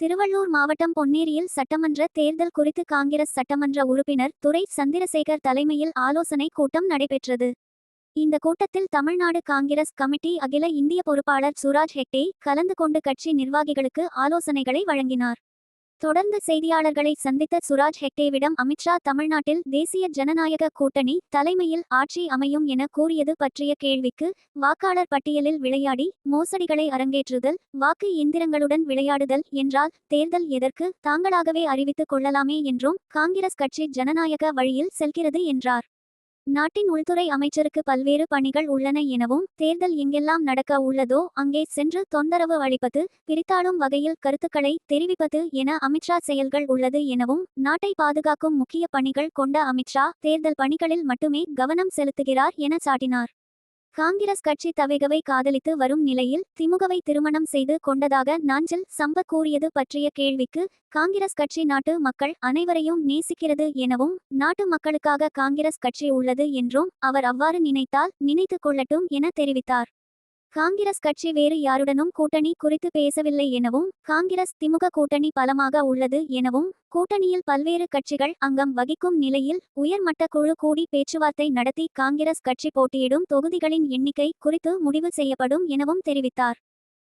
திருவள்ளூர் மாவட்டம் பொன்னேரியில் சட்டமன்ற தேர்தல் குறித்து காங்கிரஸ் சட்டமன்ற உறுப்பினர் துரை சந்திரசேகர் தலைமையில் ஆலோசனை கூட்டம் நடைபெற்றது. இந்த கூட்டத்தில் தமிழ்நாடு காங்கிரஸ் கமிட்டி அகில இந்திய பொறுப்பாளர் சுராஜ் ஹெக்டே கலந்து கொண்டு கட்சி நிர்வாகிகளுக்கு ஆலோசனைகளை வழங்கினார். தொடர்ந்து செய்தியாளர்களை சந்தித்த சுராஜ் ஹெக்டேவிடம் அமித்ஷா தமிழ்நாட்டில் தேசிய ஜனநாயக கூட்டணி தலைமையில் ஆட்சி அமையும் என கூறியது பற்றிய கேள்விக்கு வாக்காளர் பட்டியலில் விளையாடி மோசடிகளை அரங்கேற்றுதல் வாக்கு எந்திரங்களுடன் விளையாடுதல் என்றால் தேர்தல் எதற்கு தாங்களாகவே அறிவித்துக் கொள்ளலாமே என்றும் காங்கிரஸ் கட்சி ஜனநாயக வழியில் செல்கிறது என்றார். நாட்டின் உள்துறை அமைச்சருக்கு பல்வேறு பணிகள் உள்ளன எனவும் தேர்தல் எங்கெல்லாம் நடக்க உள்ளதோ அங்கே சென்று தொந்தரவு அளிப்பது பிரித்தாளும் வகையில் கருத்துக்களை தெரிவிப்பது என அமித்ஷா செயல்கள் உள்ளது எனவும் நாட்டை பாதுகாக்கும் முக்கிய பணிகள் கொண்ட அமித்ஷா தேர்தல் பணிகளில் மட்டுமே கவனம் செலுத்துகிறார் என சாட்டினார். காங்கிரஸ் கட்சி தவைகவை காதலித்து வரும் நிலையில் திமுகவை திருமணம் செய்து கொண்டதாக நாஞ்சல் சம்பத் கூறியது பற்றிய கேள்விக்கு காங்கிரஸ் கட்சி நாட்டு மக்கள் அனைவரையும் நேசிக்கிறது எனவும் நாட்டு மக்களுக்காக காங்கிரஸ் கட்சி உள்ளது என்றும் அவர் அவ்வாறு நினைத்தால் நினைத்துக் கொள்ளட்டும் என தெரிவித்தார். காங்கிரஸ் கட்சி வேறு யாருடனும் கூட்டணி குறித்து பேசவில்லை எனவும் காங்கிரஸ் திமுக கூட்டணி பலமாக உள்ளது எனவும் கூட்டணியில் பல்வேறு கட்சிகள் அங்கம் வகிக்கும் நிலையில் உயர்மட்ட குழு கூடி பேச்சுவார்த்தை நடத்தி காங்கிரஸ் கட்சி போட்டியிடும் தொகுதிகளின் எண்ணிக்கை குறித்து முடிவு செய்யப்படும் எனவும் தெரிவித்தார்.